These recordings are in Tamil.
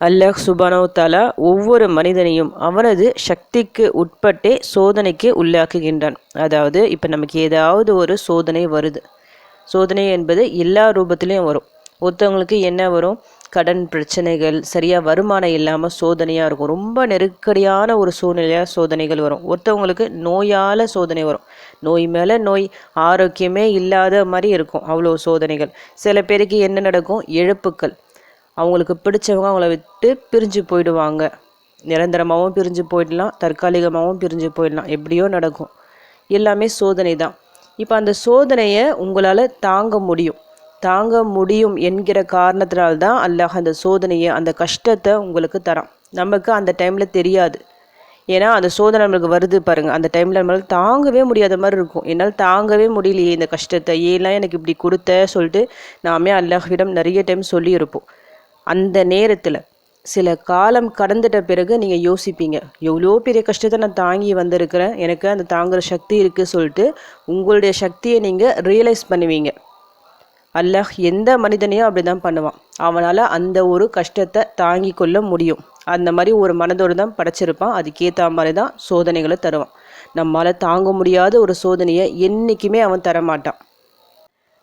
அல்லாஹ் சுபானோ தாலா ஒவ்வொரு மனிதனையும் அவனது சக்திக்கு உட்பட்டே சோதனைக்கு உள்ளாக்குகின்றான். அதாவது இப்போ நமக்கு ஏதாவது ஒரு சோதனை வருது. சோதனை என்பது எல்லா ரூபத்திலையும் வரும். ஒருத்தவங்களுக்கு என்ன வரும்? கடன் பிரச்சனைகள் சரியாக வருமானம் இல்லாமல் சோதனையாக இருக்கும். ரொம்ப நெருக்கடியான ஒரு சூழ்நிலையாக சோதனைகள் வரும். ஒருத்தவங்களுக்கு நோயால் சோதனை வரும். நோய் மேலே நோய் ஆரோக்கியமே இல்லாத மாதிரி இருக்கும். அவ்வளோ சோதனைகள். சில பேருக்கு என்ன நடக்கும்? இழப்புக்கள். அவங்களுக்கு பிடிச்சவங்க அவங்கள விட்டு பிரிஞ்சு போயிடுவாங்க. நிரந்தரமாகவும் பிரிஞ்சு போயிடலாம் தற்காலிகமாகவும் பிரிஞ்சு போயிடலாம். எப்படியோ நடக்கும். எல்லாமே சோதனை தான். இப்போ அந்த சோதனையை உங்களால் தாங்க முடியும். தாங்க முடியும் என்கிற காரணத்தினால்தான் அல்லாஹ் அந்த சோதனையை அந்த கஷ்டத்தை உங்களுக்கு தரான். நமக்கு அந்த டைமில் தெரியாது. ஏன்னா அந்த சோதனை நம்மளுக்கு வருது பாருங்கள் அந்த டைமில் நம்மளால் தாங்கவே முடியாத மாதிரி இருக்கும். என்னால் தாங்கவே முடியலையே இந்த கஷ்டத்தை. ஏலாம் எனக்கு இப்படி கொடுத்த சொல்லிட்டு நாமே அல்லாஹ்விடம் நிறைய டைம் சொல்லியிருப்போம். அந்த நேரத்தில் சில காலம் கடந்துட்ட பிறகு நீங்கள் யோசிப்பீங்க எவ்வளோ பெரிய கஷ்டத்தை நான் தாங்கி வந்திருக்கிறேன். எனக்கு அந்த தாங்குகிற சக்தி இருக்குது சொல்லிட்டு உங்களுடைய சக்தியை நீங்கள் ரியலைஸ் பண்ணுவீங்க. அல்லாஹ் எந்த மனிதனையும் அப்படி தான் பண்ணுவான். அவனால் அந்த ஒரு கஷ்டத்தை தாங்கி கொள்ள முடியும். அந்த மாதிரி ஒரு மனதோடு தான் படைச்சிருப்பான். அதுக்கேற்ற மாதிரி தான் சோதனைகளை தருவான். நம்மளால் தாங்க முடியாத ஒரு சோதனையை என்றைக்குமே அவன் தரமாட்டான்.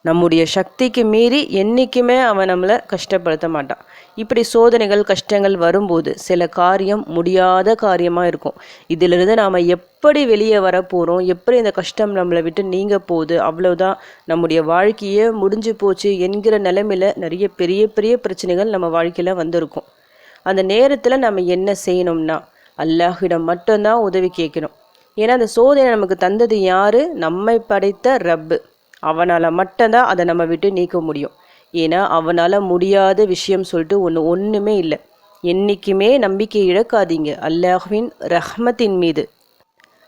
நம்முடைய சக்திக்கு மீறி என்றைக்குமே அவன் நம்மளை கஷ்டப்படுத்த மாட்டான். இப்படி சோதனைகள் கஷ்டங்கள் வரும்போது சில காரியம் முடியாத காரியமாக இருக்கும். இதிலிருந்து நாம் எப்படி வெளியே வர போகிறோம் எப்படி இந்த கஷ்டம் நம்மளை விட்டு நீங்க போகுது? அவ்வளோதான் நம்முடைய வாழ்க்கையே முடிஞ்சு போச்சு என்கிற நிலைமையில் நிறைய பெரிய பெரிய பிரச்சனைகள் நம்ம வாழ்க்கையில் வந்திருக்கும். அந்த நேரத்தில் நம்ம என்ன செய்யணும்னா அல்லாஹிடம் மட்டும்தான் உதவி கேட்கணும். ஏன்னா அந்த சோதனை நமக்கு தந்தது யாரு? நம்மை படைத்த ரப்பு. அவனால் மட்டும்தான் அதை நம்ம விட்டு நீக்க முடியும். ஏன்னா அவனால் முடியாத விஷயம் சொல்லிட்டு ஒன்று ஒன்றுமே இல்லை. என்றைக்குமே நம்பிக்கை இழக்காதீங்க. அல்லாஹ்வின் ரஹ்மத்தின் மீது.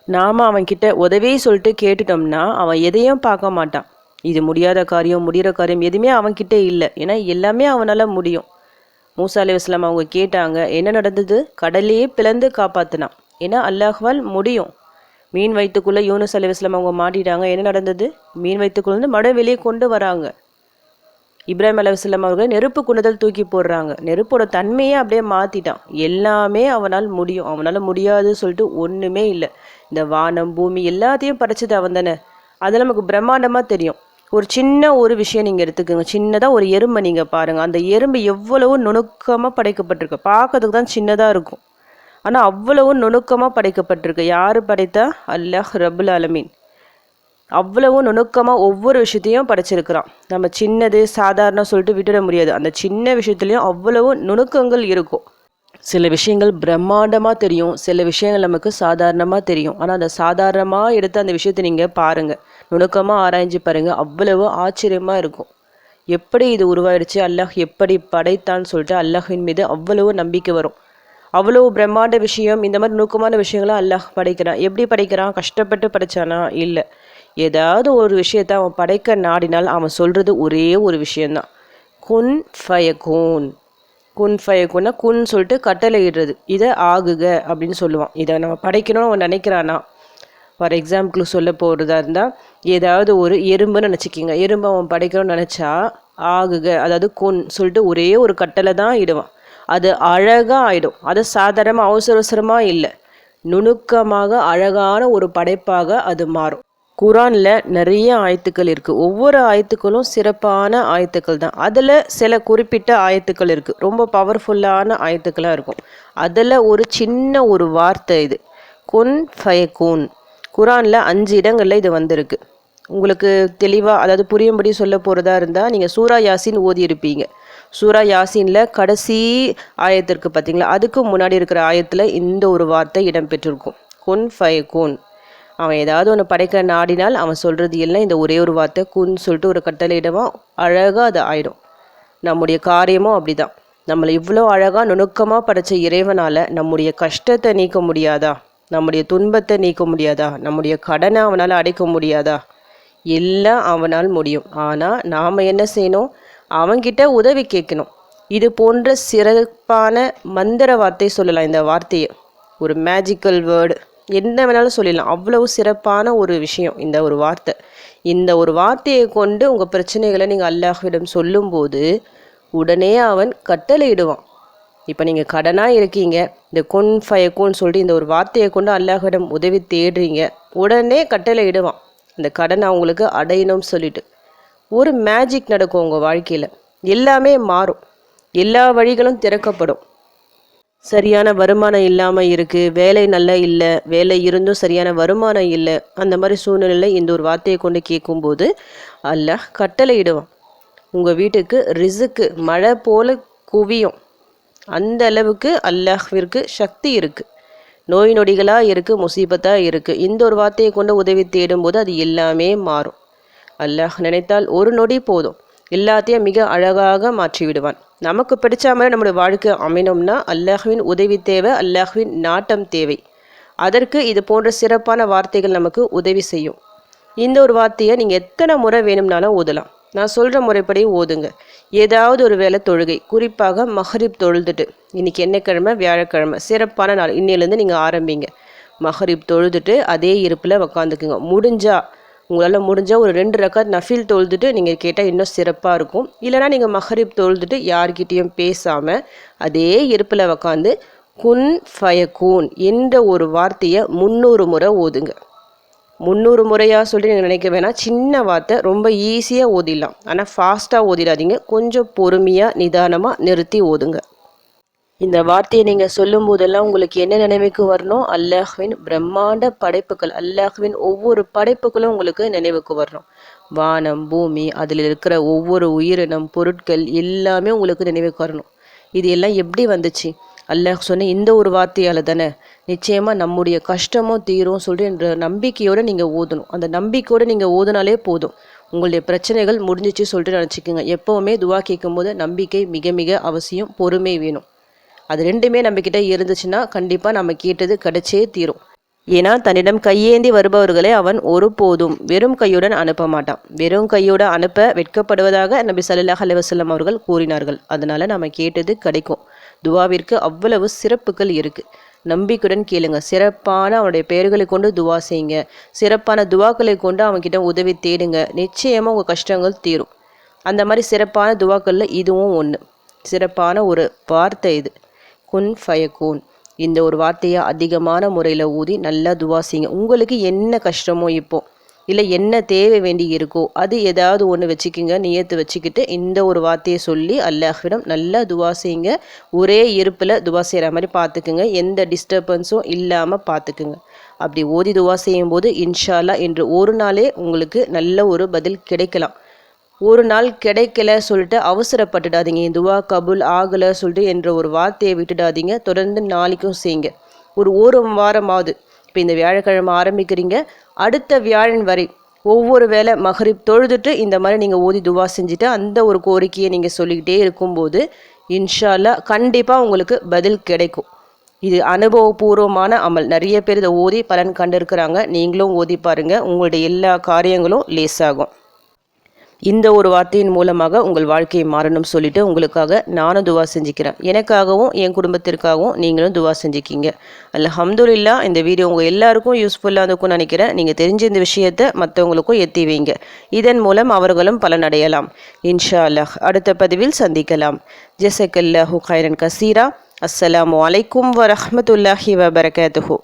நாம் அவன்கிட்ட உதவி சொல்லிட்டு கேட்டுட்டோம்னா அவன் எதையும் பார்க்க மாட்டான். இது முடியாத காரியம் முடிகிற காரியம் எதுவுமே அவன்கிட்ட இல்லை. ஏன்னா எல்லாமே அவனால் முடியும். மூசா அலி வஸ்லாம் அவங்க கேட்டாங்க என்ன நடந்தது? கடலையே பிளந்து காப்பாற்றினான் ஏன்னா அல்லாஹ்வால் முடியும். மீன் வயிற்றுக்குள்ளே யூனஸ் அலி வஸ்லாம் அவங்க மாட்டிட்டாங்க. என்ன நடந்தது? மீன் வயிற்றுக்குள்ளேருந்து மடம் வெளியே கொண்டு வராங்க. இப்ராஹிம் அலுவலாம் அவர்கள் நெருப்பு குணத்தில் தூக்கி போடுறாங்க. நெருப்போட தன்மையே அப்படியே மாற்றிட்டான் எல்லாமே அவனால் முடியும். அவனால் முடியாதுன்னு சொல்லிட்டு ஒன்றுமே இல்லை. இந்த வானம் பூமி எல்லாத்தையும் படைச்சது அவன் தானே. அது நமக்கு பிரம்மாண்டமாக தெரியும். ஒரு சின்ன ஒரு விஷயம் நீங்கள் எடுத்துக்கோங்க. சின்னதாக ஒரு எறும்பை நீங்கள் பாருங்கள் அந்த எறும்பு எவ்வளவு நுணுக்கமாக படைக்கப்பட்டிருக்கு. பார்க்கறதுக்கு தான் சின்னதாக இருக்கும். ஆனால் அவ்வளவு நுணுக்கமாக படைக்கப்பட்டிருக்கு. யார் படைத்தா? அல்லாஹ் ரபுல் அலமீன் அவ்வளவு நுணுக்கமாக ஒவ்வொரு விஷயத்தையும் படைச்சிருக்கிறான். நம்ம சின்னது சாதாரண சொல்லிட்டு விட்டுட முடியாது. அந்த சின்ன விஷயத்துலையும் அவ்வளவு நுணுக்கங்கள் இருக்கும். சில விஷயங்கள் பிரம்மாண்டமாக தெரியும். சில விஷயங்கள் நமக்கு சாதாரணமாக தெரியும். ஆனால் அந்த சாதாரணமாக எடுத்து அந்த விஷயத்தை நீங்கள் பாருங்கள் நுணுக்கமாக ஆராய்ஞ்சு பாருங்கள் அவ்வளவு ஆச்சரியமாக இருக்கும். எப்படி இது உருவாயிடுச்சு? அல்லாஹ் எப்படி படைத்தான்னு சொல்லிட்டு அல்லாஹின் மீது அவ்வளவு நம்பிக்கை வரும். அவ்வளோ பிரம்மாண்ட விஷயம் இந்த மாதிரி நுணுக்கமான விஷயங்களை அல்லாஹ் படைக்கிறான். எப்படி படைக்கிறான்? கஷ்டப்பட்டு படைச்சானா? இல்லை. ஏதாவது ஒரு விஷயத்த அவன் படைக்க நாடினால் அவன் சொல்கிறது ஒரே ஒரு விஷயந்தான் குன் ஃபயகூன். குன் ஃபயகுன்னா குன் சொல்லிட்டு கட்டளையிடுறது. இதை ஆகுக அப்படின்னு சொல்லுவான். இதை நம்ம படைக்கணும்னு அவன் நினைக்கிறானா? ஃபார் எக்ஸாம்பிள் சொல்ல போகிறதா இருந்தால் ஏதாவது ஒரு எறும்புன்னு நினச்சிக்கிங்க. எறும்பு அவன் படைக்கணும்னு நினச்சா ஆகுக. அதாவது குன் சொல்லிட்டு ஒரே ஒரு கட்டளை தான் இடுவான். அது அழகாக ஆகிடும் அது சாதாரணமாக அவசர அவசரமாக இல்லை. நுணுக்கமாக அழகான ஒரு படைப்பாக அது மாறும். குரானில் நிறைய ஆயத்துக்கள் இருக்குது ஒவ்வொரு ஆயத்துக்களும் சிறப்பான ஆயத்துக்கள் தான். அதில் சில குறிப்பிட்ட ஆயத்துக்கள் இருக்குது ரொம்ப பவர்ஃபுல்லான ஆயத்துக்களாக இருக்கும். அதில் ஒரு சின்ன ஒரு வார்த்தை இது. குன் ஃபயகூன். குரானில் அஞ்சு இடங்களில் இது வந்திருக்கு. உங்களுக்கு தெளிவாக அதாவது புரியும்படி சொல்ல போகிறதா இருந்தால் நீங்கள் சூரா யாசின் ஓதி இருப்பீங்க சூரா யாசின்ல கடைசி ஆயத்திற்கு பார்த்தீங்களா? அதுக்கு முன்னாடி இருக்கிற ஆயத்தில் இந்த ஒரு வார்த்தை இடம்பெற்றிருக்கும். குன் ஃபயகூன் அவன் ஏதாவது ஒன்று படைக்க நாடினால் அவன் சொல்கிறது எல்லாம் இந்த ஒரே ஒரு வார்த்தை குன் சொல்லிட்டு ஒரு கட்டளையிடவான் அழகாக அது ஆயிடும். நம்முடைய காரியமும் அப்படிதான். நம்மளை இவ்வளோ அழகாக நுணுக்கமாக படைச்ச இறைவனால் நம்முடைய கஷ்டத்தை நீக்க முடியாதா? நம்முடைய துன்பத்தை நீக்க முடியாதா? நம்முடைய கடனை அவனால் அடைக்க முடியாதா? எல்லாம் அவனால் முடியும். ஆனால் நாம் என்ன செய்யணும்? அவங்கிட்ட உதவி கேட்கணும். இது போன்ற சிறப்பான மந்திர வார்த்தை சொல்லலாம் இந்த வார்த்தையை. ஒரு மேஜிக்கல் வேர்டு என்ன வேணாலும் சொல்லிடலாம். அவ்வளவு சிறப்பான ஒரு விஷயம் இந்த ஒரு வார்த்தை. இந்த ஒரு வார்த்தையை கொண்டு உங்கள் பிரச்சனைகளை நீங்கள் அல்லாஹ்விடம் சொல்லும்போது உடனே அவன் கட்டளையிடுவான். இப்போ நீங்கள் கடனாக இருக்கீங்க. இந்த கொன் ஃபயக்கோன்னு சொல்லிட்டு இந்த ஒரு வார்த்தையை கொண்டு அல்லாஹ்விடம் உதவி தேடுறீங்க. உடனே கட்டளையிடுவான். இந்த கடனை அவங்களுக்கு அடையணும்னு சொல்லிட்டு. ஒரு மேஜிக் நடக்கும் உங்கள் வாழ்க்கையில். எல்லாமே மாறும். எல்லா வழிகளும் திறக்கப்படும். சரியான வருமானம் இல்லாமல் இருக்குது வேலை நல்லா இல்லை வேலை இருந்தும் சரியான வருமானம் இல்லை அந்த மாதிரி சூழ்நிலையில் இந்த ஒரு வார்த்தையை கொண்டு கேட்கும்போது அல்லாஹ் கட்டளையிடுவான். உங்கள் வீட்டுக்கு ரிசுக்கு மழை போல குவியும். அந்த அளவுக்கு அல்லாஹ்விற்கு சக்தி இருக்குது நோய் நொடிகளாக இருக்குது முசீபத்தாக இருக்குது இந்த ஒரு வார்த்தையை கொண்டு உதவி தேடும்போது அது எல்லாமே மாறும். அல்லாஹ் நினைத்தால் ஒரு நொடி போதும். எல்லாத்தையும் மிக அழகாக மாற்றி விடுவான் நமக்கு பிடிச்ச மாதிரி நம்மளுடைய வாழ்க்கை அமையணும்னா அல்லாஹுவின் உதவி தேவை அல்லாஹ்வின் நாட்டம் தேவை. அதற்கு இது போன்ற சிறப்பான வார்த்தைகள் நமக்கு உதவி செய்யும். இந்த ஒரு வார்த்தையை நீங்கள் எத்தனை முறை வேணும்னாலும் ஓதலாம். நான் சொல்கிற முறைப்படி ஓதுங்க. ஏதாவது ஒரு வேலை தொழுகை குறிப்பாக மஹரிப் தொழுதுட்டு. இன்னைக்கு என்ன கிழமை வியாழக்கிழமை சிறப்பான நாள். இன்னிலேருந்து நீங்கள் ஆரம்பிங்க. மஹரிப் தொழுதுட்டு அதே இருப்பில் உக்காந்துக்குங்க. முடிஞ்சால் உங்களால் முடிஞ்சால் ஒரு ரெண்டு ரக்காத் நஃபில் தொழுதுட்டு நீங்கள் கேட்டால் இன்னும் சிறப்பாக இருக்கும். இல்லைனா நீங்கள் மஹரிப் தொழுதுட்டு யார்கிட்டேயும் பேசாமல் அதே இருப்பில் உக்காந்து குன் ஃபயக்கூன் என்ற ஒரு வார்த்தையை முந்நூறு முறை ஓதுங்க. முந்நூறு முறையாக சொல்லி நீங்கள் நினைக்க வேணாம். சின்ன வார்த்தை ரொம்ப ஈஸியாக ஓதிடலாம். ஆனால் ஃபாஸ்ட்டாக ஓதிடாதீங்க. கொஞ்சம் பொறுமையாக நிதானமாக நிறுத்தி ஓதுங்க. இந்த வார்த்தையை நீங்கள் சொல்லும் போதெல்லாம் உங்களுக்கு என்ன நினைவுக்கு வரணும்? அல்லாஹ்வின் பிரம்மாண்ட படைப்புகள் அல்லாஹ்வின் ஒவ்வொரு படைப்புகளும் உங்களுக்கு நினைவுக்கு வரணும். வானம் பூமி அதில் இருக்கிற ஒவ்வொரு உயிரினம் பொருட்கள் எல்லாமே உங்களுக்கு நினைவுக்கு வரணும். இது எல்லாம் எப்படி வந்துச்சு? அல்லாஹ் சொன்ன இந்த ஒரு வார்த்தையால் தானே நிச்சயமாக நம்முடைய கஷ்டமும் தீரும் சொல்லிட்டு நம்பிக்கையோடு நீங்கள் ஓதணும். அந்த நம்பிக்கையோடு நீங்கள் ஓதுனாலே போதும். உங்களுடைய பிரச்சனைகள் முடிஞ்சிச்சு சொல்லிட்டு நினச்சிக்கோங்க. எப்போவுமே துவா கேட்கும்போது நம்பிக்கை மிக மிக அவசியம் பொறுமை வேணும். அது ரெண்டுமே நம்மக்கிட்ட இருந்துச்சுன்னா கண்டிப்பாக நம்ம கேட்டது கிடைச்சே தீரும். ஏன்னா தன்னிடம் கையேந்தி வருபவர்களை அவன் ஒருபோதும் வெறும் கையுடன் அனுப்ப மாட்டான். வெறும் கையோடு அனுப்ப வெட்கப்படுவதாக நபி சல்லாஹ் அலுவலம் அவர்கள் கூறினார்கள். அதனால் நம்ம கேட்டது கிடைக்கும். துவாவிற்கு அவ்வளவு சிறப்புகள் இருக்குது நம்பிக்கையுடன் கேளுங்க. சிறப்பான அவனுடைய பெயர்களை கொண்டு துவா செய்யுங்க. சிறப்பான துவாக்களை கொண்டு அவன்கிட்ட உதவி தேடுங்க. நிச்சயமாக உங்கள் கஷ்டங்கள் தீரும். அந்த மாதிரி சிறப்பான துவாக்களில் இதுவும் ஒன்று சிறப்பான ஒரு வார்த்தை இது. குன் ஃபயக்கூன். இந்த ஒரு வார்த்தையை அதிகமான முறையில் ஊதி நல்லா துவா செய்யுங்க. உங்களுக்கு என்ன கஷ்டமோ இப்போ இல்லை என்ன தேவை வேண்டி இருக்கோ அது ஏதாவது ஒன்று வச்சுக்கிங்க நியத்து வச்சுக்கிட்டு இந்த ஒரு வார்த்தையை சொல்லி அல்லாஹ்விடம் நல்லா துவா செய்யுங்க. ஒரே இருப்பில் துவா செய்கிற மாதிரி பார்த்துக்குங்க எந்த டிஸ்டர்பன்ஸும் இல்லாமல் பார்த்துக்குங்க அப்படி ஓதி துவா செய்யும்போது இன்ஷால்லா என்று ஒரு நாளே உங்களுக்கு நல்ல ஒரு பதில் கிடைக்கலாம். ஒரு நாள் கிடைக்கல சொல்லிட்டு அவசரப்பட்டுடாதீங்க. துவா கபுல் ஆகலை சொல்லிட்டு என்ற ஒரு வார்த்தையை விட்டுடாதீங்க. தொடர்ந்து நாளைக்கும் செய்யுங்க. ஒரு ஒரு வாரமாவது இப்போ இந்த வியாழக்கிழமை ஆரம்பிக்கிறீங்க. அடுத்த வியாழன் வரை ஒவ்வொரு வேளை மகரிப் தொழுதுட்டு இந்த மாதிரி நீங்கள் ஓதி துவா செஞ்சுட்டு அந்த ஒரு கோரிக்கையை நீங்கள் சொல்லிக்கிட்டே இருக்கும்போது இன்ஷால்லா கண்டிப்பாக உங்களுக்கு பதில் கிடைக்கும். இது அனுபவபூர்வமான அமல். நிறைய பேர் இதை ஓதி பலன் கண்டிருக்கிறாங்க. நீங்களும் ஓதி பாருங்கள் உங்களுடைய எல்லா காரியங்களும் லேஸாகும் இந்த ஒரு வார்த்தையின் மூலமாக உங்கள் வாழ்க்கையை மாறணும் சொல்லிட்டு உங்களுக்காக நானும் துவா செஞ்சுக்கிறேன். எனக்காகவும் என் குடும்பத்திற்காகவும் நீங்களும் துவா செஞ்சுக்கிங்க. அல்ஹம்துல்லா இந்த வீடியோ உங்கள் எல்லாருக்கும் யூஸ்ஃபுல்லாக இருக்கும்னு நினைக்கிறேன். நீங்கள் தெரிஞ்ச இந்த விஷயத்தை மற்றவங்களுக்கும் எத்தி வைங்க. இதன் மூலம் அவர்களும் பலனடையலாம் இன்ஷா அல்லாஹ் அடுத்த பதிவில் சந்திக்கலாம். ஜெசக்கல்லாஹு கைரன் கசீரா. அஸ்ஸலாம் அலைக்கும் வரமத்துல்லாஹி வபரகாத்துஹூ.